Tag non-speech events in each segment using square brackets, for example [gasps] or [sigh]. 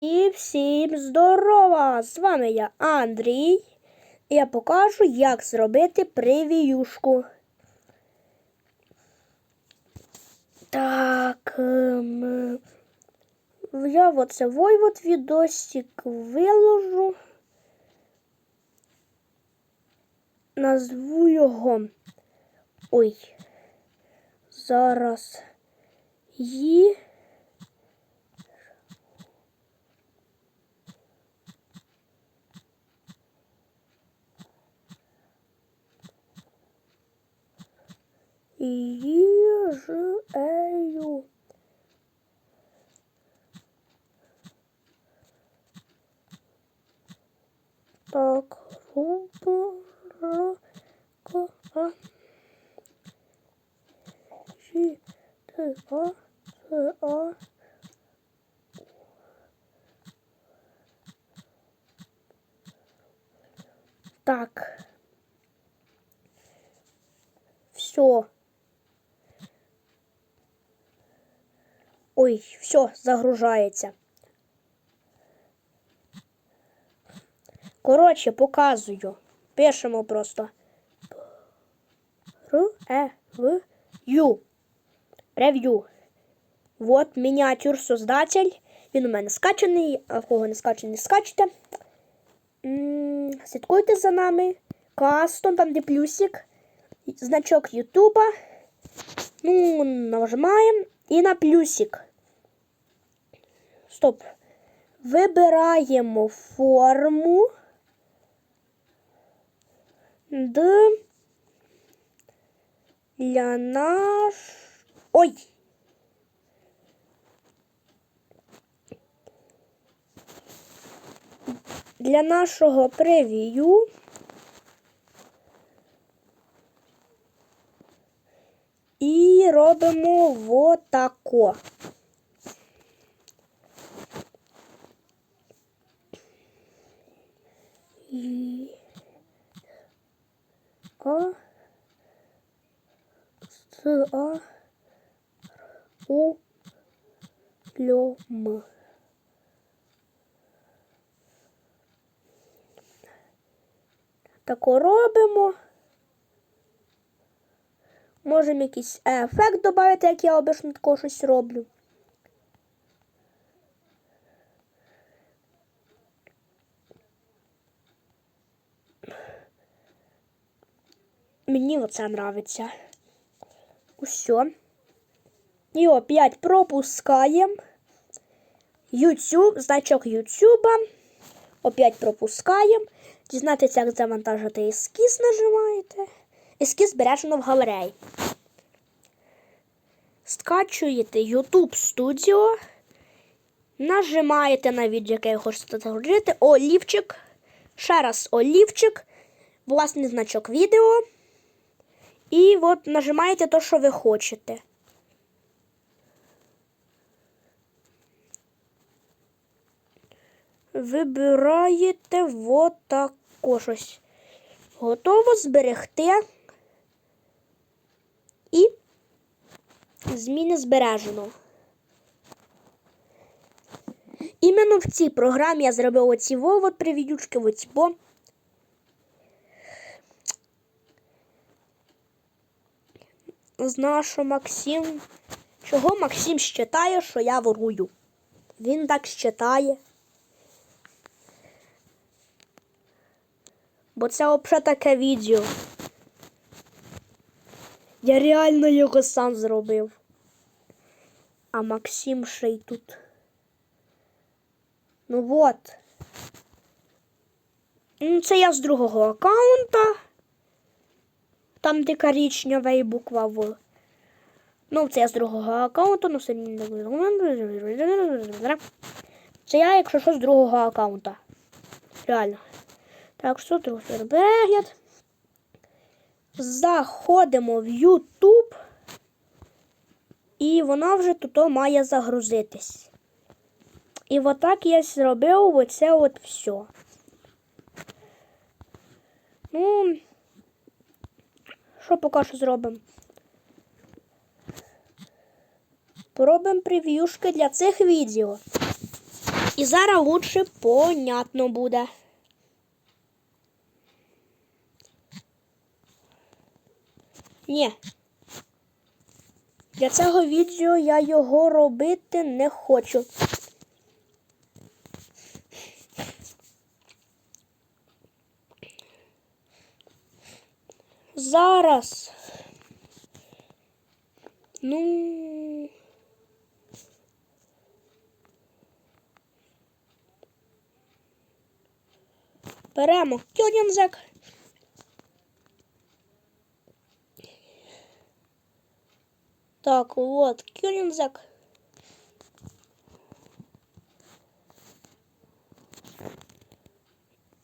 І всім здорова! З вами я Андрій. І я покажу, як зробити превіюшку. Так. Ем, я оце войвод відосик виложу. Назву його. Ой. Зараз. Ї. Їжею. Так, рубрика. Жі, Т, А, Ц, А. Так. Все. Ой, все, загружається. Коротше, показую. Пишемо просто. Р, Е, В, Ю. Рев'ю. Вот мініатюр создатель. Він у мене скачаний, а в кого не скачаний, скачте. М, Слідкуйте за нами. Кастом, там де плюсик. Значок Ютуба. Ну, нажимаємо і на плюсик. Стоп. Вибираємо форму. Для наш. Ой! Для нашого превію і робимо вот тако. І... А а у льом. Тако робимо. Можемо якийсь ефект додати, як я обично тако щось роблю. Мені оце нравиться. Усьо. І опять пропускаємо. YouTube, значок YouTube. Опять пропускаємо. Дізнатися, як завантажити ескіз нажимаєте. Ескіз збережено в галереї. Скачуєте YouTube Studio. Нажимаєте на відео, яке ви хочете загрузити. Олівчик. Ще раз олівчик. Власний значок відео. І от нажимаєте те, що ви хочете. Вибираєте вот тако щось. Готово зберегти. І зміни збережено. Іменно в цій програмі я зробив оці вовод привідючки, оці бо. Знаю, що Максим. Чого Максим считає, що я ворую? Він так считає. Бо це взагалі таке відео. Я реально його сам зробив. А Максим ще й тут. Ну вот. Ну, це я з другого аккаунта. Там де коричнева і буква В. Ну, це я з другого аккаунту, ну все Це я, якщо що, з другого аккаунта. Реально. Так, що другий перегляд. Заходимо в YouTube. І вона вже тут має загрузитись. І отак я зробив оце от все. Ну, що поки що зробимо? Поробимо прев'юшки для цих відео. І зараз лучше понятно буде. Ні. Для цього відео я його робити не хочу. Зараз. Ну. Беремо кюнінзек. Так, вот, кюнінзек.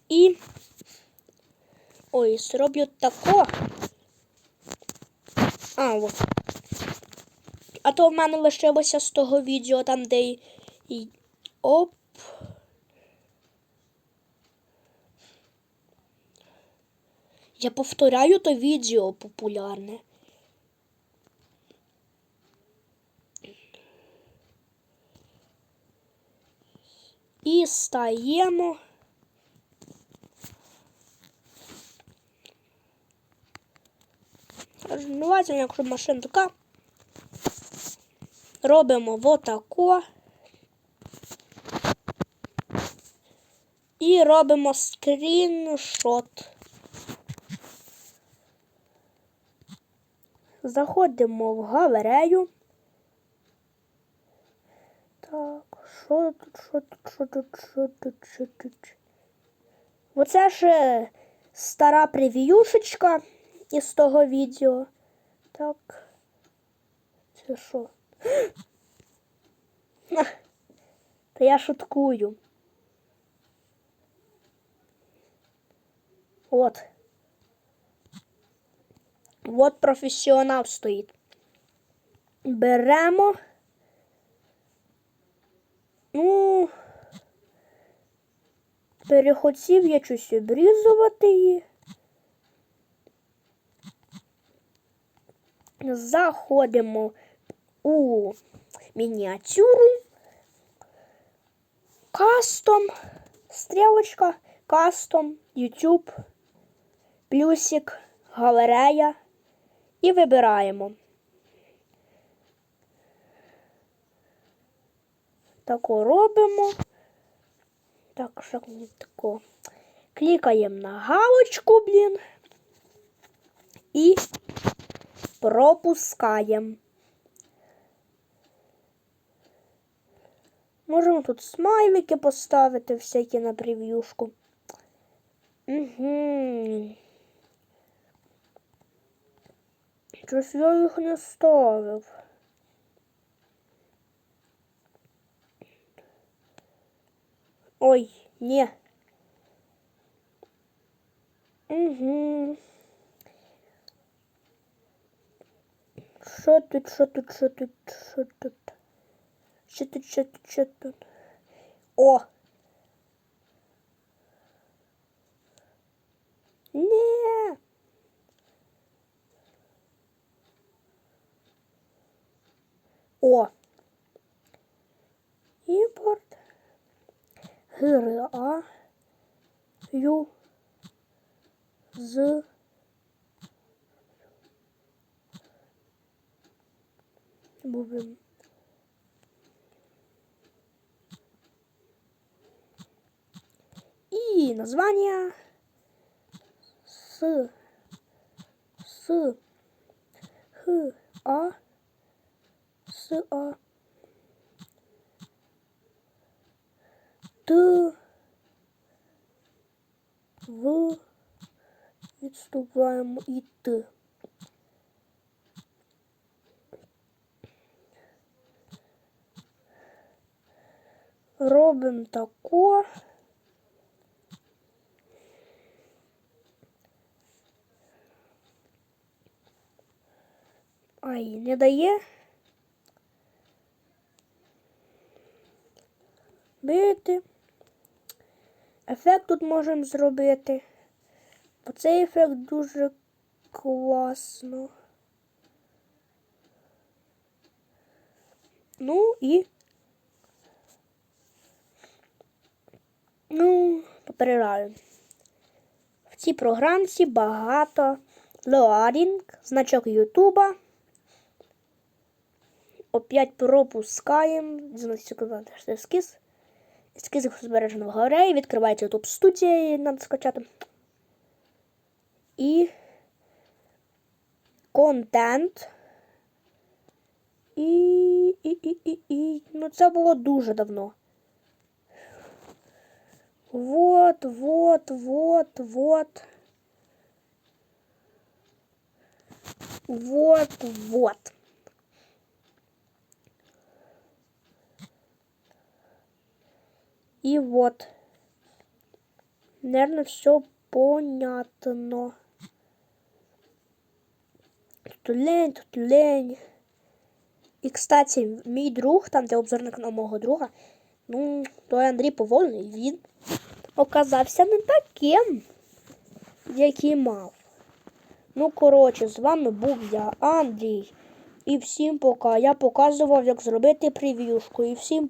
І. Ой, зроблю тако. А, от. А то в мене лишилося з того відео, там, де й. Оп. Я повторяю то відео популярне. І стаємо. Желательно, якщо машина така. Робимо отако. І робимо скріншот. Заходимо в галерею. Так, що тут, що тут, що тут, що тут, що тут? Оце ж стара прев'юшечка із того відео. Так. Це що? [gasps] Та я шуткую. От. От професіонал стоїть. Беремо. Ну, перехотів я щось обрізувати її. Заходимо у мініатюру. Кастом, стрілочка, кастом, YouTube, плюсик, галерея. І вибираємо. Тако робимо. Так, що тако. Клікаємо на галочку, блін. І пропускаємо. Можемо тут смайлики поставити всякі на прев'юшку. Угу. Щось я їх не ставив. Ой, ні. Угу. Що тут, що тут, що тут, що тут? Що тут, що тут, що тут? О! Ні. О. Імпорт. ГРА. Ю. З. Будем. И название с. С. Х. А. С. А. Т. В. Відступаємо. І т. Робимо тако. Ай, не дає. Бити. Ефект тут можемо зробити. Бо цей ефект дуже класно. Ну і перераю. В цій програмці багато лоадінг, значок Ютуба. Опять пропускаємо. Це ескіз. Ескіз збережено в галереї. Відкривається YouTube студія, треба скачати. І контент. І, і, і, і, і. Ну, це було дуже давно. Вот, вот, вот, вот. Вот, вот. И вот. Наверное, все понятно. Тут лень, тут лень. І, кстати, мій друг, там, де обзор на канал мого друга, ну, той Андрій Повольний, він оказався не таким, який мав. Ну, коротше, з вами був я, Андрій. І всім пока. Я показував, як зробити прев'юшку. І всім